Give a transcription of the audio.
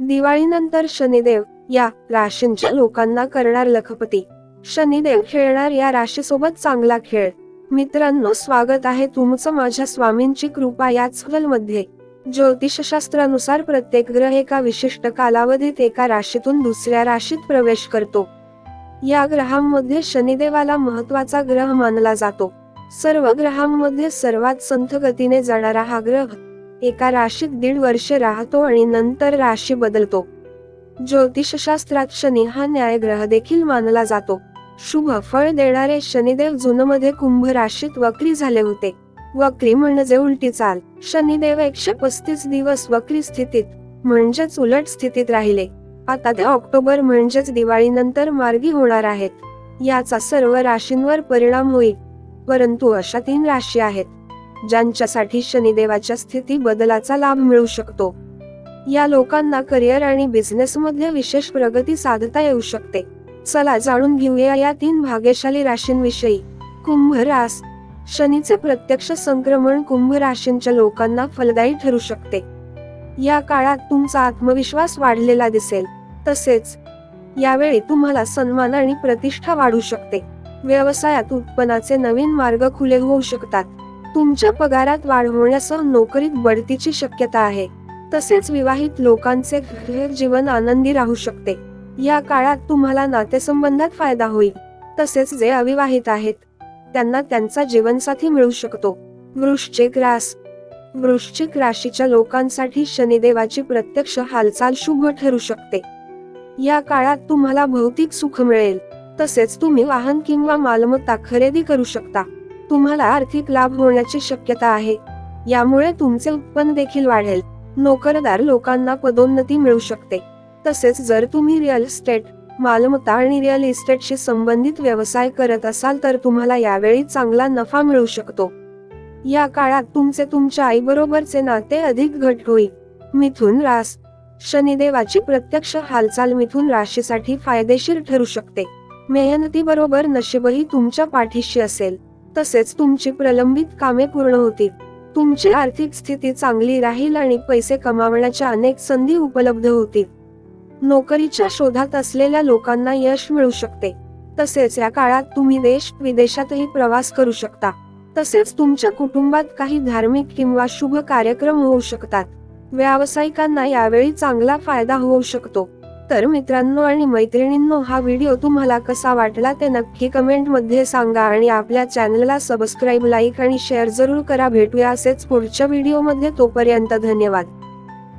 दिवाळीनंतर शनिदेव या राशींच्या लोकांना करणार लखपती. शनिदेव खेळणार या राशीसोबत चांगला खेळ. मित्रांनो स्वागत आहे तुमचं माझ्या स्वामींची कृपा याच मध्ये ज्योतिषशास्त्रानुसार प्रत्येक ग्रह एका विशिष्ट कालावधीत एका राशीतून दुसऱ्या राशीत प्रवेश करतो. या ग्रहांमध्ये शनिदेवाला महत्त्वाचा ग्रह मानला जातो. सर्व ग्रहांमध्ये सर्वात संथ गतीने जाणारा हा ग्रह एका राशीत दीड वर्ष राहतो आणि नंतर राशी बदलतो. ज्योतिषशास्त्रात शनी हा न्यायग्रह देखील मानला जातो. शुभ फळ देणारे शनिदेव जूनमध्ये कुंभ राशीत वक्री झाले होते. वक्री म्हणजे उलटी चाल. शनिदेव एकशे पस्तीस दिवस वक्री स्थितीत म्हणजेच उलट स्थितीत राहिले. आता ते ऑक्टोबर म्हणजेच दिवाळीनंतर मार्गी होणार आहेत. याचा सर्व राशींवर परिणाम होईल. परंतु अशा तीन राशी आहेत. ज्यांच्यासाठी शनिदेवाच्या स्थिती बदलाचा लाभ मिळू शकतो. या लोकांना करिअर आणि बिझनेसमध्ये विशेष प्रगती साधता येऊ शकते. चला जाणून घेऊया या तीन भाग्यशाली राशींविषयी. कुंभ रास. शनीचे प्रत्यक्ष संक्रमण कुंभ राशींच्या लोकांना फलदायी ठरू शकते. या काळात तुमचा आत्मविश्वास वाढलेला दिसेल. तसेच यावेळी तुम्हाला सन्मान आणि प्रतिष्ठा वाढू शकते. व्यवसायात उत्पन्नाचे नवीन मार्ग खुले होऊ शकतात. तुमच्या पगारात वाढ होण्यासह नोकरीत बढतीची शक्यता आहे. तसेच विवाहित लोकांचे घर जीवन आनंदी राहू शकते. या काळात तुम्हाला नातेसंबंधात फायदा होईल. तसेच जे अविवाहित आहेत त्यांना त्यांचा जीवनसाथी मिळू शकतो. वृश्चिक रास वृश्चिक राशीच्या लोकांसाठी शनिदेवाची प्रत्यक्ष हालचाल शुभ ठरू शकते. या काळात तुम्हाला भौतिक सुख मिळेल. तसेच तुम्ही वाहन किंवा मालमत्ता खरेदी करू शकता. तुम्हाला आर्थिक लाभ होण्याची शक्यता आहे. यामुळे तुमचे उत्पन्न देखील वाढेल. नोकरदार लोकांना पदोन्नती मिळू शकते. तसेच जर तुम्ही रिअल इस्टेट मालमत्ता आणि रिअल इस्टेटशी संबंधित व्यवसाय करत असाल तर तुम्हाला यावेळी चांगला नफा मिळू शकतो. या काळात तुमचे तुमच्या आईबरोबरचे नाते अधिक घट होईल. मिथुन रास शनिदेवाची प्रत्यक्ष हालचाल मिथुन राशीसाठी फायदेशीर ठरू शकते. मेहनतीबरोबर नशीबही तुमच्या पाठीशी असेल. तसेच तुमची प्रलंबित कामे पूर्ण होतील. तुमची आर्थिक स्थिती चांगली राहील आणि पैसे कमावण्याच्या अनेक संधी उपलब्ध होतील. नोकरीच्या शोधात असलेल्या लोकांना यश मिळू शकते. तसेच या काळात तुम्ही देश विदेशातही प्रवास करू शकता. तसेच तुमच्या कुटुंबात काही धार्मिक किंवा शुभ कार्यक्रम होऊ शकतात. व्यावसायिकांना यावेळी चांगला फायदा होऊ शकतो. तर मित्रांनो आणि मैत्रिणींनो हा व्हिडिओ तुम्हाला कसा वाटला ते नक्की कमेंटमध्ये सांगा आणि आपल्या चॅनलला सबस्क्राईब लाईक आणि शेअर जरूर करा. भेटूया असेच पुढच्या व्हिडिओमध्ये तोपर्यंत धन्यवाद.